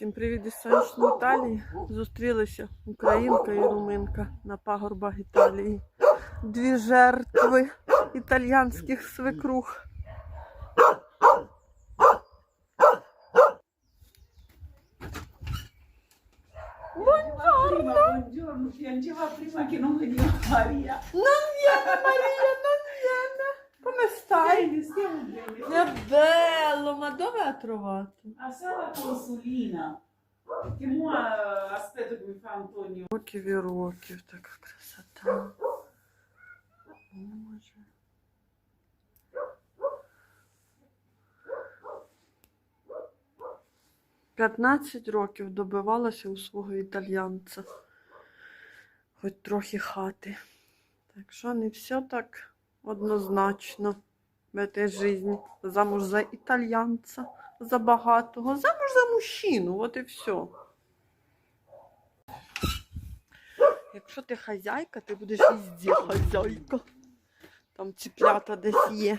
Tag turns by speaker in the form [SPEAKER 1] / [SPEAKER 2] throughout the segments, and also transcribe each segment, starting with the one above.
[SPEAKER 1] Всім привіт із сонячної Італії. Зустрілися українка і руминка на пагорбах Італії. Дві жертви італійських свекрух.
[SPEAKER 2] Prima, buongiorno, piangeva prima che non veniva Maria.
[SPEAKER 1] Non viene Марія, non viene. Come stai?
[SPEAKER 2] Bene, stiamo bene.
[SPEAKER 1] Che bello, ma dove ha trovato?
[SPEAKER 2] A Sala Consulina. Che mo eh, aspetto che mi fa Antonio.
[SPEAKER 1] Років і років, така красота. Боже. П'ятнадцять років добивалася у свого італьянця. Хоч трохи хати. Так що не все так однозначно в этой жизни. Замуж за італьянця, за багатого, замуж за мужчину, от і все. Якщо ти хазяйка, ти будеш везде хазяйка. Там ціплята десь є.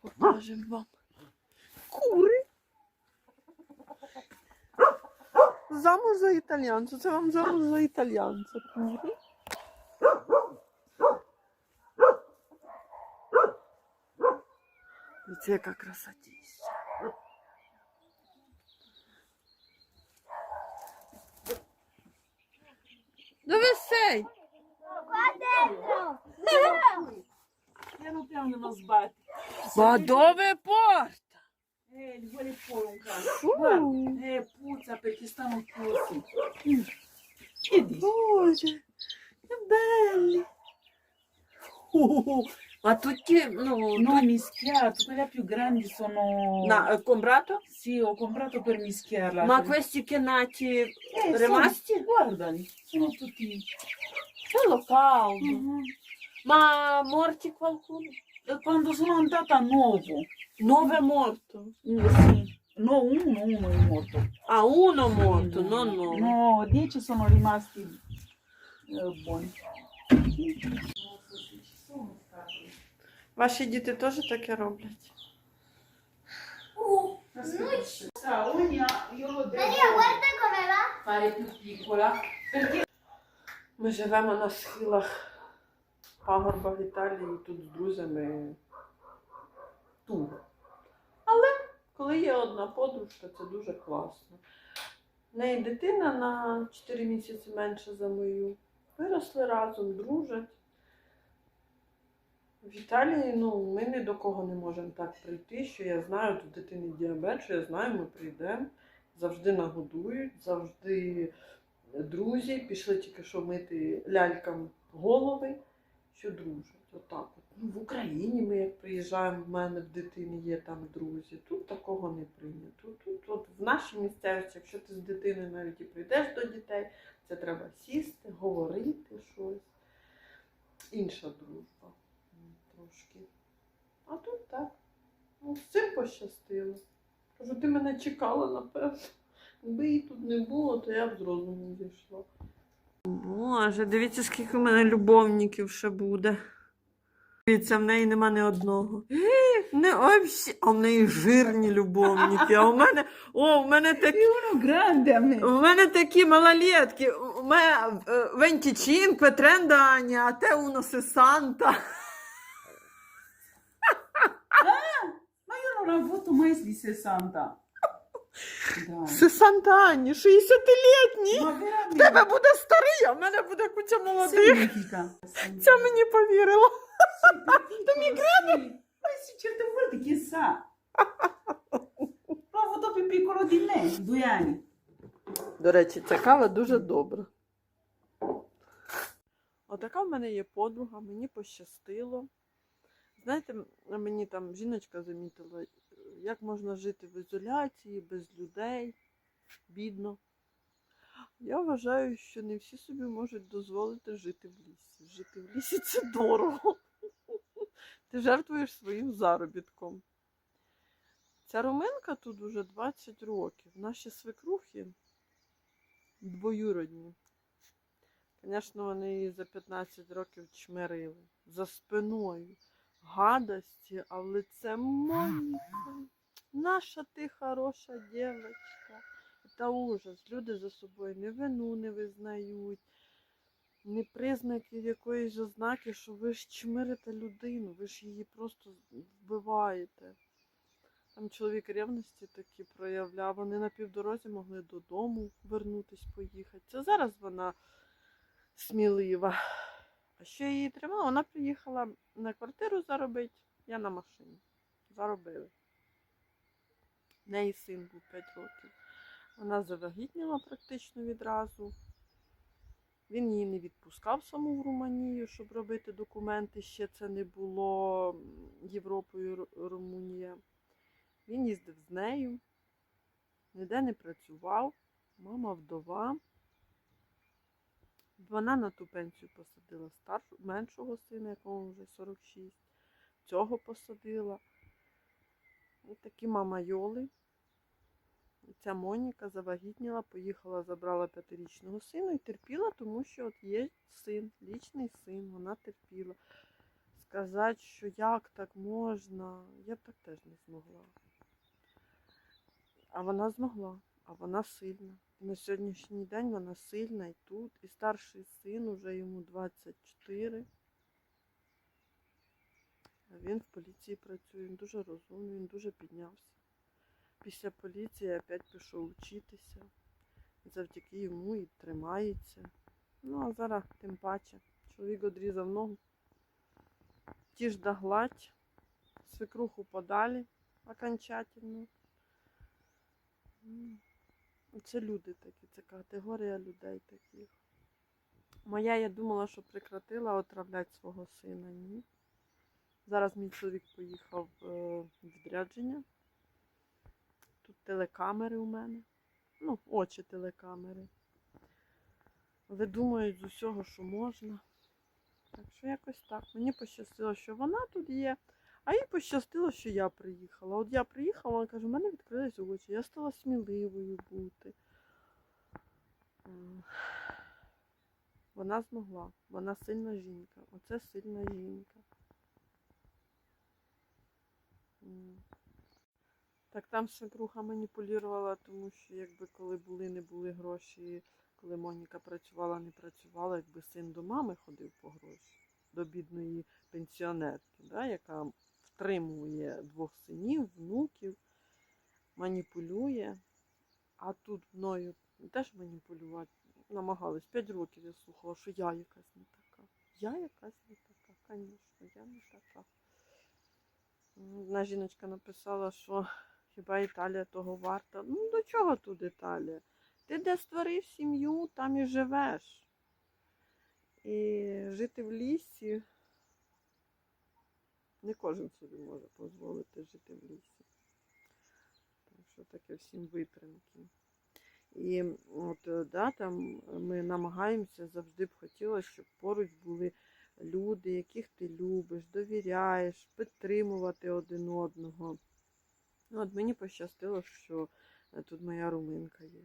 [SPEAKER 1] Покажемо вам. Кури. Замуж за італійця. Це вам замуж за італійця. Кури. Це яка красотість. Dove sei?
[SPEAKER 2] Piano piano non sbatti.
[SPEAKER 1] Ma dove porta?
[SPEAKER 2] Eh, li vuole fuori un cane.
[SPEAKER 1] Uh.
[SPEAKER 2] Guarda, eh, puzza
[SPEAKER 1] Ma tutti, no,
[SPEAKER 2] no tu... mischiato, quelle più grandi sono...
[SPEAKER 1] No, eh, comprato?
[SPEAKER 2] Sì, ho comprato per mischiarla.
[SPEAKER 1] Ma questi che nati
[SPEAKER 2] eh,
[SPEAKER 1] rimasti?
[SPEAKER 2] Sono, guardali, sono tutti...
[SPEAKER 1] Quello caldo.
[SPEAKER 2] Uh -huh.
[SPEAKER 1] Ma morti qualcuno?
[SPEAKER 2] Quando sono andata a Nuovo.
[SPEAKER 1] Nuovo è morto?
[SPEAKER 2] Mm, sì. No, uno, uno è morto.
[SPEAKER 1] Ah, uno è morto, sì, non no.
[SPEAKER 2] No, dieci sono rimasti eh, buoni.
[SPEAKER 1] Ваші діти теж таке роблять? Ми живемо на схилах пагорба в Італії тут з друзями тур. Але коли є одна подружка, це дуже класно. В неї дитина на 4 місяці менше за мою. Виросли разом, дружать. В Італії ну, ми ні до кого не можемо так прийти, що я знаю, тут дитині діабет, що я знаю, ми прийдемо, завжди нагодують, завжди друзі, пішли тільки що мити лялькам голови, що дружать. Отак от. Ну, в Україні ми як приїжджаємо, в мене в дитині є там друзі. Тут такого не прийнято. Тут, от в нашій місцевості, якщо ти з дитиною навіть і прийдеш до дітей, це треба сісти, говорити щось. Інша дружба. А тут так. Ну, з цим пощастило. Кажу, ти мене чекала, напевно. Якби її тут не було, то я б з розуму зійшла. Боже, дивіться, скільки в мене любовників ще буде. Дивіться, в неї нема ні одного. Не овсі, а в неї жирні любовники. А у мене, о, в мене такі. У мене такі малолетки. У мене е, 25, 30 anni, а те uno 60.
[SPEAKER 2] Ma io non ho avuto mai di 60. Dai.
[SPEAKER 1] 60 anni, 60-літні. В тебе буде старий, а в мене буде куча молодих. Ця мені повірила.
[SPEAKER 2] Migrane? Ma sì, certe volte chissà. L'ho avuto più piccolo di me.
[SPEAKER 1] До речі, ця кава дуже добра. Отака в мене є подруга, мені пощастило. Знаєте, мені там жіночка замітила, як можна жити в ізоляції, без людей, бідно. Я вважаю, що не всі собі можуть дозволити жити в лісі. Жити в лісі це дорого. Ти жертвуєш своїм заробітком. Ця руминка тут уже 20 років. Наші свекрухи двоюродні. Звісно, вони її за 15 років чмирили за спиною. Гадості, а в лице Моніка. Наша ти хороша дівчинка. Це ужас. Люди за собою не вину не визнають, не признаків якоїсь ознаки, що ви ж чмирите людину, ви ж її просто вбиваєте. Там чоловік ревності такі проявляв, вони на півдорозі могли додому вернутись, поїхати. Це зараз вона смілива. Що її тримало? Вона приїхала на квартиру заробити, я на машині. Заробили. В неї син був 5 років. Вона завагітніла практично відразу. Він її не відпускав саму в Румунію, щоб робити документи. Ще це не було Європою Румунія. Він їздив з нею, ніде не працював, мама вдова. Вона на ту пенсію посадила старшу, меншого сина, якому вже 46. Цього посадила. І такі мама Йоли. Ця Моніка завагітніла, поїхала, забрала п'ятирічного сина і терпіла, тому що от є син, лічний син, вона терпіла. Сказати, що як так можна, я б так теж не змогла. А вона змогла, а вона сильна. На сьогоднішній день вона сильна і тут. І старший син уже йому 24. А він в поліції працює, він дуже розумний, він дуже піднявся. Після поліції опять пішов вчитися. Завдяки йому і тримається. Ну, а зараз тим паче. Чоловік одрізав ногу. Ті ж да гладь, свекруху подалі окончательно. Це люди такі, це категорія людей таких. Моя, я думала, що прекратила отравляти свого сина. Ні. Зараз мій чоловік поїхав е, в відрядження. Тут телекамери у мене. Ну, очі телекамери. Видумують з усього, що можна. Так що якось так. Мені пощастило, що вона тут є, а їй пощастило, що я приїхала. От я приїхала, вона каже, у мене відкрились очі, я стала сміливою бути. Вона змогла. Вона сильна жінка. Оце сильна жінка. Так там свекруха маніпулювала, тому що якби коли були, не були гроші, коли Моніка працювала, не працювала, якби син до мами ходив по гроші, до бідної пенсіонерки, да, яка втримує двох синів, внуків, маніпулює. А тут мною теж маніпулювати намагались. П'ять років я слухала, що я якась не така. Я якась не така, звісно, я не така. Одна жіночка написала, що хіба Італія того варта. Ну до чого тут Італія? Ти де створив сім'ю, там і живеш. І жити в лісі не кожен собі може дозволити жити в лісі. Так що таке всім витримки. І от, е, да, там ми намагаємося завжди б хотілося, щоб поруч були люди, яких ти любиш, довіряєш, підтримувати один одного. От мені пощастило, що е, тут моя руминка є.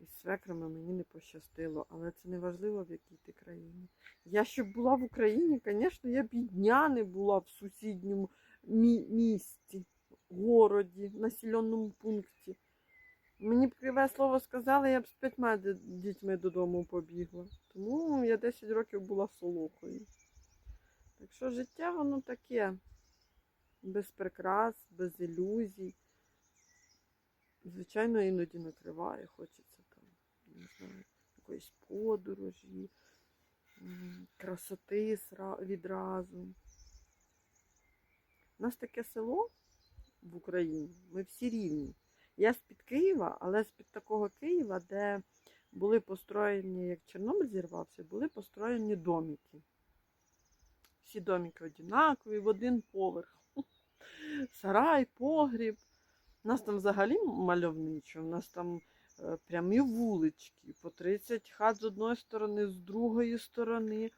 [SPEAKER 1] Із свекрами мені не пощастило, але це не важливо, в якій ти країні. Я щоб була в Україні, звісно, я б і дня не була в сусідньому мі- місті, городі, населеному пункті. Мені б криве слово сказали, я б з п'ятьма дітьми додому побігла. Тому я 10 років була солохою. Так що життя воно таке, без прикрас, без ілюзій. Звичайно, іноді накриває, хочеться не знаю, якоїсь подорожі, красоти відразу. У нас таке село в Україні, ми всі рівні. Я з-під Києва, але з-під такого Києва, де були построєні, як Чорнобиль зірвався, були построєні домики. Всі домики однакові, в один поверх. Сарай, погріб. У нас там взагалі мальовничо, у нас там прямі вулички, по 30 хат з одної сторони, з другої сторони.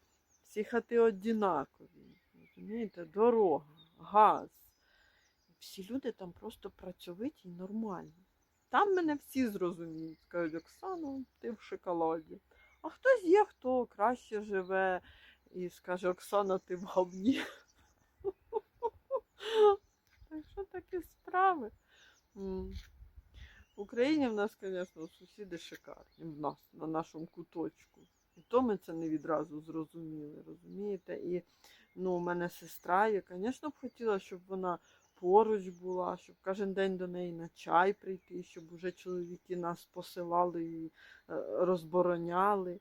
[SPEAKER 1] Всі хати однакові. Розумієте, дорога, газ. Всі люди там просто працьовиті і нормальні. Там мене всі зрозуміють, скажуть, Оксана, ти в шоколаді. А хтось є, хто краще живе і скаже, Оксана, ти в говні. Так що такі справи. В Україні в нас, звісно, сусіди шикарні. В нас, на нашому куточку. І то ми це не відразу зрозуміли, розумієте? І ну, у мене сестра, я, звісно, б хотіла, щоб вона поруч була, щоб кожен день до неї на чай прийти, щоб уже чоловіки нас посилали і е, розбороняли.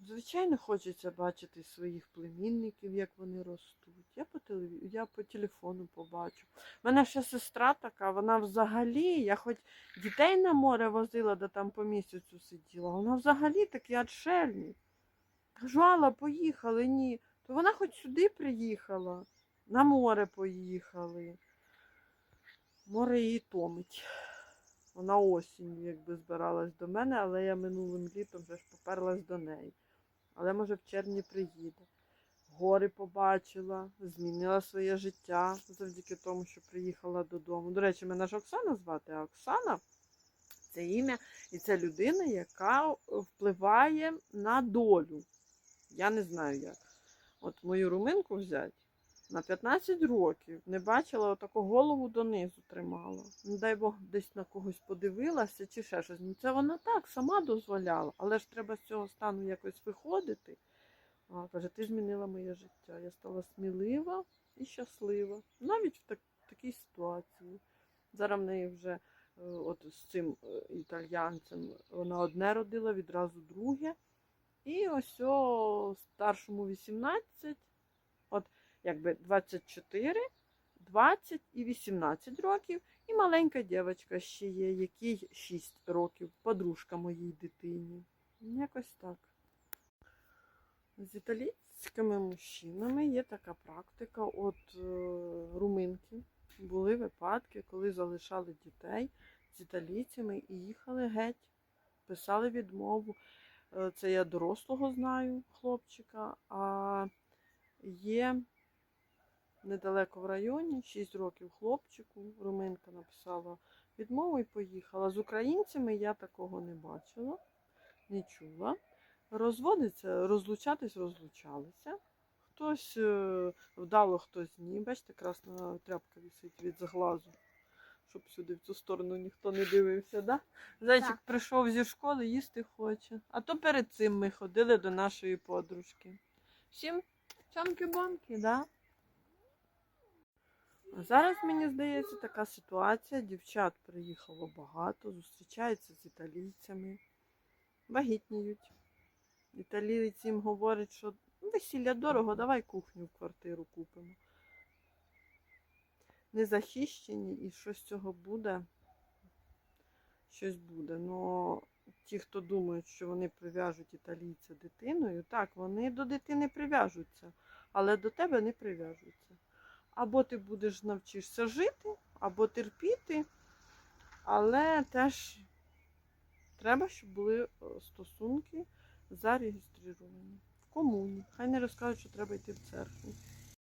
[SPEAKER 1] Звичайно, хочеться бачити своїх племінників, як вони ростуть. Я по телеві... я по телефону побачу. У мене ще сестра така, вона взагалі, я хоч дітей на море возила, де там по місяцю сиділа, вона взагалі такий отшельник. Кажу, Алла, поїхали, ні. То вона хоч сюди приїхала, на море поїхали. Море її томить. Вона осінню якби збиралась до мене, але я минулим літом вже ж поперлась до неї. Але може в червні приїде. Гори побачила, змінила своє життя завдяки тому, що приїхала додому. До речі, мене ж Оксана звати, а Оксана це ім'я і це людина, яка впливає на долю. Я не знаю як. От мою руминку взяти на 15 років не бачила отаку голову донизу тримала. Не дай Бог десь на когось подивилася чи ще щось. Ну це вона так сама дозволяла, але ж треба з цього стану якось виходити. А, каже, ти змінила моє життя. Я стала смілива і щаслива. Навіть в так, такій ситуації. Зараз в неї вже е, от з цим е, італьянцем вона одне родила, відразу друге. І ось о старшому 18, от якби 24, 20 і 18 років. І маленька дівчинка ще є, якій 6 років, подружка моїй дитині. Якось так. З італійськими мужчинами є така практика. От е, руминки були випадки, коли залишали дітей з італійцями і їхали геть, писали відмову. Е, Це я дорослого знаю хлопчика, а є недалеко в районі, 6 років хлопчику. Руминка написала відмову і поїхала. З українцями я такого не бачила, не чула. Розводиться, розлучатись розлучалися. Хтось е, вдало, хтось ні. Бачите, красна тряпка висить від зглазу, щоб сюди в цю сторону ніхто не дивився. Да? Зайчик
[SPEAKER 3] Так.
[SPEAKER 1] прийшов зі школи, їсти хоче. А то перед цим ми ходили до нашої подружки. Всім чанки-бонки, да? А зараз, мені здається, така ситуація. Дівчат приїхало багато, зустрічаються з італійцями, вагітніють. Італієць їм говорить, що «Ну, весілля дорого, давай кухню в квартиру купимо. Незахищені і що з цього буде, щось буде. Но ті, хто думають, що вони прив'яжуть італійця дитиною, так, вони до дитини прив'яжуться, але до тебе не прив'яжуться. Або ти будеш навчишся жити, або терпіти, але теж треба, щоб були е, стосунки зареєстровані в комуні. Хай не розкажуть, що треба йти в церкву.